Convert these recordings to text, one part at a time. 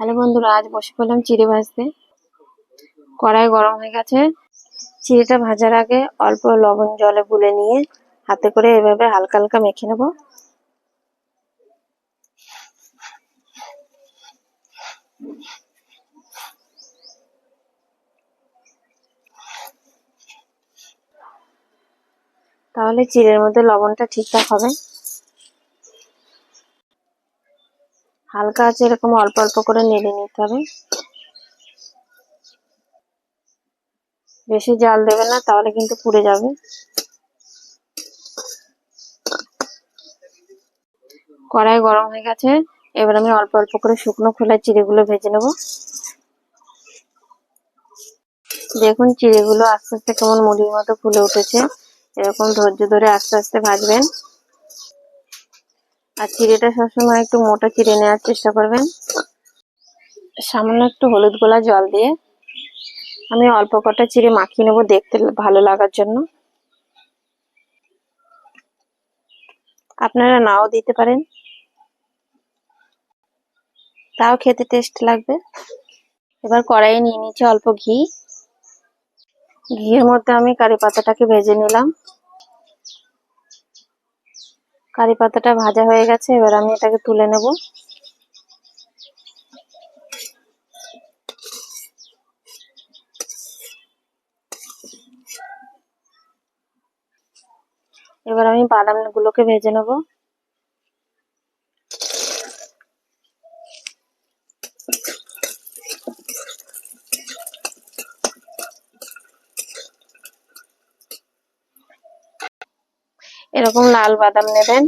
Hello বন্ধুরা, আজ বসে পড়লাম চিড়ে ভাজতে। কড়াই গরম হয়ে গেছে। চিড়েটা ভাজার আগে অল্প লবণ জলে গুলে নিয়ে হাতে করে এভাবে হালকা হালকা মেখে নেব। তাহলে চিড়ের মধ্যে লবণটা ঠিকঠাক হবে। হালকা আছে, এরকম অল্প অল্প করে নেড়ে নিতে হবে। বেশি জাল দেবে না, তাহলে কিন্তু পুড়ে যাবে। কড়াই গরম হয়ে গেছে, এবার আমি অল্প অল্প করে শুকনো খোলা চিড়েগুলো ভেজে নেব। দেখুন চিড়েগুলো আস্তে আস্তে কেমন মুড়ির মতো ফুলে উঠেছে, এরকম ধৈর্য ধরে আস্তে আস্তে ভাজবেন। আর চিড়েটা সবসময় একটু মোটা চিড়ে নেওয়ার চেষ্টা করবেন। সামান্য একটু হলুদ গোলা জল দিয়ে আমি অল্প কটা চিড়ে মাখিয়ে নেব দেখতে ভালো লাগার জন্য। আপনারা নাও দিতে পারেন। তাও খেতে টেস্ট লাগবে। এবার কড়াইয়ে নিয়ে নিচ্ছে অল্প ঘি। ঘিয়ের মধ্যে আমি কারি পাতাটাকে ভেজে নিলাম। কারি পাতাটা ভাজা হয়ে গেছে, এবার আমি এটাকে তুলে নেব। এবার আমি বাদামগুলোকে ভেজে নেব। এরকম লাল বাদাম নেবেন।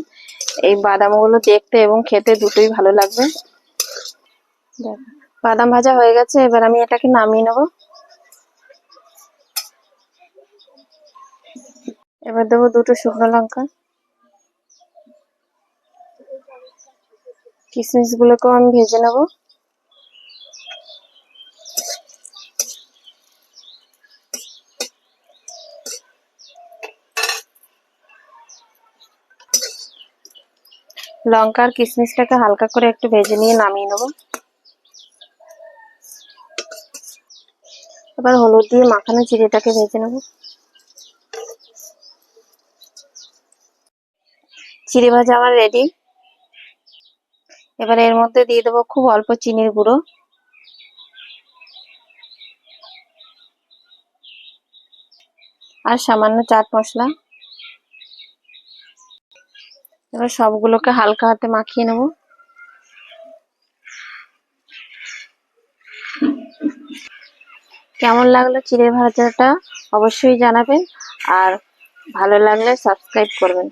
এই বাদামগুলো দেখতে এবং খেতে দুটোই ভালো লাগবে। বাদাম ভাজা হয়ে গেছে, এবার আমি এটাকে নামিয়ে নেব। এবার দেবো দুটো শুকনো লঙ্কা। কিশমিশ গুলোকেও আমি ভেজে নেব। লঙ্কা আর কিশমিশটাকে হালকা করে একটু ভেজে নিয়ে নামিয়ে নেব। এবার হলুদ দিয়ে মাখানো চিড়েটাকে ভেজে নেব। চিড়ে ভাজা আমার রেডি এবার এর মধ্যে দিয়ে দেবো খুব অল্প চিনির গুঁড়ো। আর সামান্য চাট মশলা। এবার সবগুলোকে হালকা হাতে মাখিয়ে নেব। কেমন লাগল চিড়ে ভাজাটা অবশ্যই জানাবেন, আর ভালো লাগলে সাবস্ক্রাইব করবেন।